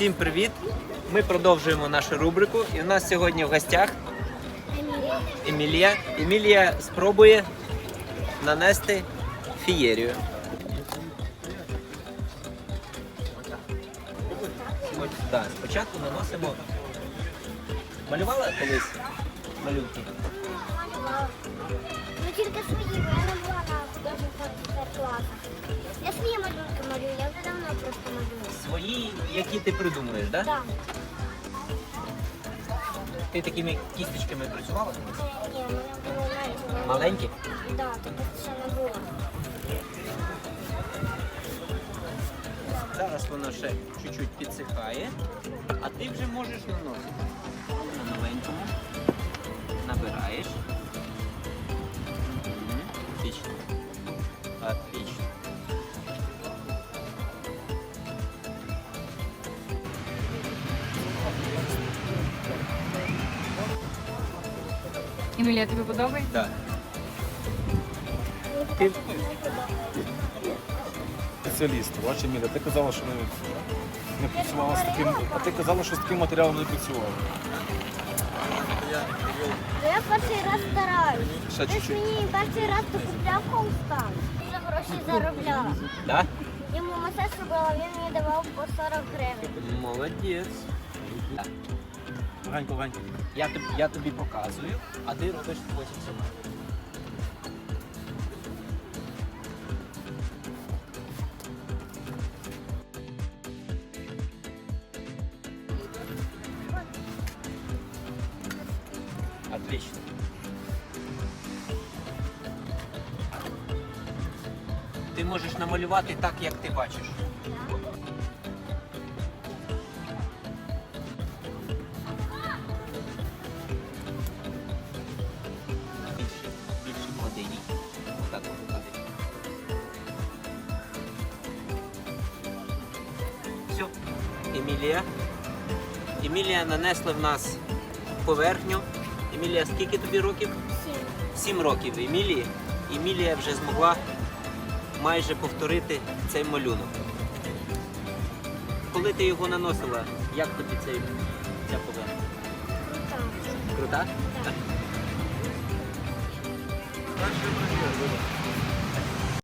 Всім привіт! Ми продовжуємо нашу рубрику. І у нас сьогодні в гостях Емілія. Емілія спробує нанести фієрію. Да, спочатку наносимо. Малювала колись малюнки? Ну тільки свої, я не була на художніх класах. Я свої малюнки просто малюю. Свої, які ти придумуєш, так? Да? Так. Ти такими кісточками працювала? Ні, ну я було навіть. Маленькі? Так, тобто ще не було. Зараз воно ще чуть-чуть підсихає, а ти вже можеш наносити. На маленькому Емілія, тобі подобається? Так. Ти спеціаліст. Бачиш, Еміля, ти казала, що не, не працювала з таким. А ти казала, що з таким матеріалом не працювала. Ну я перший раз стараюсь. Ще Ти ж чуть-чуть. мені перший раз докупляв холстан. Вже гроші заробляла. да? Йому масаж робила, він мені давав по 40 гривень. Молодець. Легенько, легенько. Я тобі, я тобі показую, а ти робиш потім сама. Отлично. Ти можеш намалювати так, як ти бачиш. Емілія. Емілія нанесла в нас поверхню. Емілія, скільки тобі років? Сім. Сім років Емілії. Емілія вже змогла майже повторити цей малюнок. Коли ти його наносила, як тобі цей, ця поверхня? Так. Крута? Так.